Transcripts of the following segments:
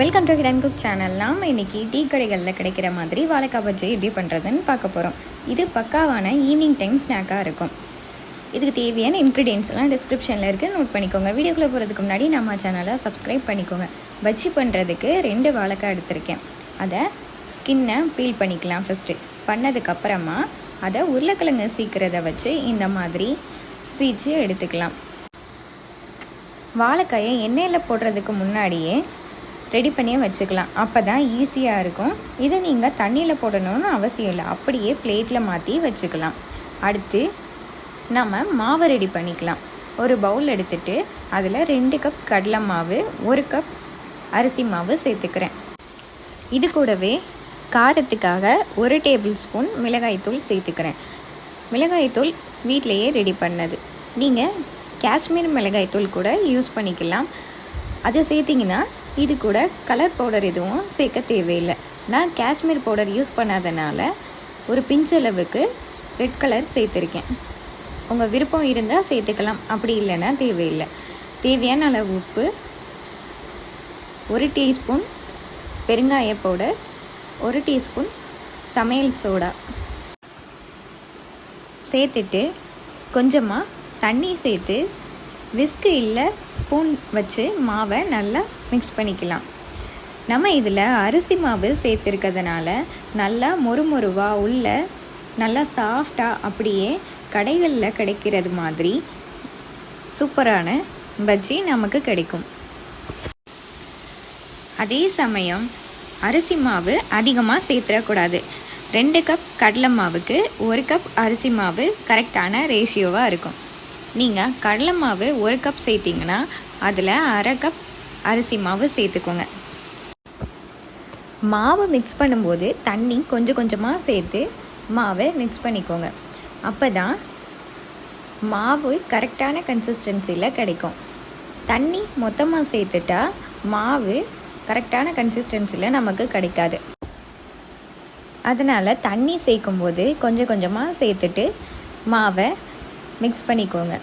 Welcome to hidden cook channel நாம் இன்னைக்கு tea கடைகளில் கிடைக்கிற மாதிரி வாழைக்காய் பஜ்ஜி எப்படி பண்ணுறதுன்னு பார்க்க போகிறோம் இது பக்காவான ஈவினிங் டைம் ஸ்நாக்காக இருக்கும். இதுக்கு தேவையான இன்க்ரீடியன்ஸ் எல்லாம் டிஸ்கிரிப்ஷனில் இருக்குது நோட் பண்ணிக்கோங்க. வீடியோக்குள்ளே போகிறதுக்கு முன்னாடி நம்ம சேனலை சப்ஸ்கிரைப் பண்ணிக்கோங்க. பஜ்ஜி பண்ணுறதுக்கு ரெண்டு வாழைக்காய் எடுத்திருக்கேன். அதை ஸ்கின்னை பீல் பண்ணிக்கலாம் ஃபஸ்ட்டு பண்ணதுக்கப்புறமா அதை உருளைக்கிழங்கு சீக்கிறத வச்சு இந்த மாதிரி சீச்சு எடுத்துக்கலாம். வாழைக்காயை எண்ணெயில் போடுறதுக்கு முன்னாடியே ரெடி பண்ணியே வச்சுக்கலாம். அப்போ தான் ஈஸியாக இருக்கும். இதை நீங்கள் தண்ணியில் போடணும்னு அவசியம் இல்லை. அப்படியே பிளேட்டில் மாற்றி வச்சுக்கலாம். அடுத்து நம்ம மாவு ரெடி பண்ணிக்கலாம். ஒரு பவுல் எடுத்துட்டு அதில் ரெண்டு கப் கடலை மாவு ஒரு கப் அரிசி மாவு சேர்த்துக்கிறேன். இது கூடவே காரத்துக்காக ஒரு டேபிள் ஸ்பூன் மிளகாய்த்தூள் சேர்த்துக்கிறேன். மிளகாய்த்தூள் வீட்டிலையே ரெடி பண்ணது. நீங்கள் காஷ்மீர் மிளகாய்த்தூள் கூட யூஸ் பண்ணிக்கலாம். அதை சேர்த்திங்கன்னா இது கூட கலர் பவுடர் எதுவும் சேர்க்க தேவையில்லை. நான் காஷ்மீர் பவுடர் யூஸ் பண்ணாதனால ஒரு பிஞ்சளவுக்கு ரெட் கலர் சேர்த்துருக்கேன். உங்கள் விருப்பம் இருந்தால் சேர்த்துக்கலாம். அப்படி இல்லைன்னா தேவையில்லை. தேவையான அளவு உப்பு ஒரு டீஸ்பூன் பெருங்காய பவுடர் ஒரு டீஸ்பூன் சமையல் சோடா. சேர்த்துட்டு கொஞ்சமாக தண்ணி சேர்த்து விஸ்கு இல்லை ஸ்பூன் வச்சு மாவை நல்லா மிக்ஸ் பண்ணிக்கலாம். நம்ம இதில் அரிசி மாவு சேர்த்துருக்கிறதுனால நல்லா மொறுமொறுவாக உள்ள நல்லா சாஃப்டாக அப்படியே கடைகளில் கிடைக்கிறது மாதிரி சூப்பரான பஜ்ஜி நமக்கு கிடைக்கும். அதே சமயம் அரிசி மாவு அதிகமாக சேர்த்துடக்கூடாது. ரெண்டு கப் கடலை மாவுக்கு ஒரு கப் அரிசி மாவு கரெக்டான ரேஷியோவாக இருக்கும். நீங்கள் கடலை மாவு ஒரு கப் சேர்த்திங்கன்னா அதில் அரை கப் அரிசி மாவு சேர்த்துக்கோங்க. மாவு மிக்ஸ் பண்ணும்போது தண்ணி கொஞ்சம் கொஞ்சமாக சேர்த்து மாவை மிக்ஸ் பண்ணிக்கோங்க. அப்போ தான் மாவு கரெக்டான கன்சிஸ்டன்சியில் கிடைக்கும். தண்ணி மொத்தமாக சேர்த்துட்டா மாவு கரெக்டான கன்சிஸ்டன்சியில் நமக்கு கிடைக்காது. அதனால் தண்ணி சேர்க்கும்போது கொஞ்சம் கொஞ்சமாக சேர்த்துட்டு மாவை மிக்ஸ் பண்ணிக்கோங்க.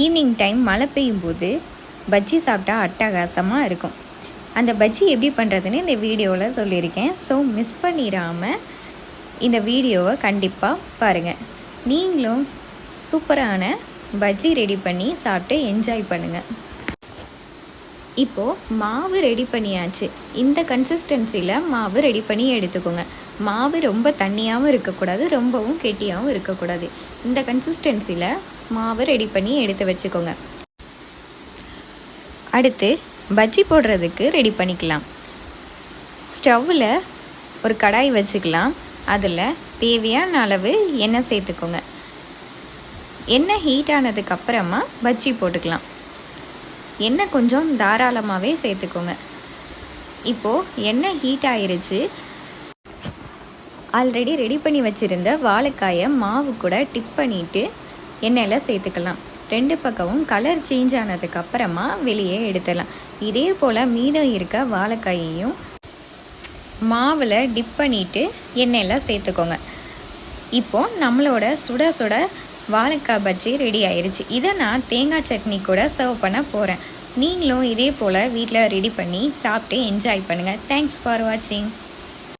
ஈவினிங் டைம் மழை பெய்யும் போது பஜ்ஜி சாப்பிட்டா அட்டகாசமாக இருக்கும். அந்த பஜ்ஜி எப்படி பண்ணுறதுன்னு இந்த வீடியோவில் சொல்லியிருக்கேன். ஸோ மிஸ் பண்ணிடாமல் இந்த வீடியோவை கண்டிப்பாக பாருங்கள் நீங்களும் சூப்பரான பஜ்ஜி ரெடி பண்ணி சாப்பிட்டு என்ஜாய் பண்ணுங்கள் இப்போது மாவு ரெடி பண்ணியாச்சு. இந்த கன்சிஸ்டன்சியில் மாவு ரெடி பண்ணி எடுத்துக்கோங்க. மாவு ரொம்ப தண்ணியாகவும் இருக்கக்கூடாது ரொம்பவும் கெட்டியாகவும் இருக்கக்கூடாது. இந்த கன்சிஸ்டன்சியில் மாவு ரெடி பண்ணி எடுத்து வச்சுக்கோங்க. அடுத்து பஜ்ஜி போடுறதுக்கு ரெடி பண்ணிக்கலாம். ஸ்டவ்வில் ஒரு கடாய் வச்சுக்கலாம். அதில் தேவையான அளவு எண்ணெய் சேர்த்துக்கோங்க. எண்ணெய் ஹீட் ஆனதுக்கப்புறமா பஜ்ஜி போட்டுக்கலாம். எண்ணெய் கொஞ்சம் தாராளமாகவே சேர்த்துக்கோங்க. இப்போது எண்ணெய் ஹீட் ஆயிருச்சு. ஆல்ரெடி ரெடி பண்ணி வச்சுருந்த வாழைக்காயை மாவு கூட டிப் பண்ணிவிட்டு எண்ணெயில் சேர்த்துக்கலாம். ரெண்டு பக்கமும் கலர் சேஞ்ச் ஆனதுக்கப்புறமா வெளியே எடுத்துடலாம். இதே போல் மீதம் இருக்க வாழைக்காயையும் மாவில் டிப் பண்ணிவிட்டு எண்ணெயில் சேர்த்துக்கோங்க. இப்போது நம்மளோட சுட சுட வாழைக்காய் பஜ்ஜி ரெடி ஆயிடுச்சு இதை நான் தேங்காய் சட்னி கூட சர்வ் பண்ண போகிறேன் நீங்களும் இதே போல் வீட்டில் ரெடி பண்ணி சாப்பிட்டு என்ஜாய் பண்ணுங்கள் தேங்க்ஸ் ஃபார் வாட்சிங்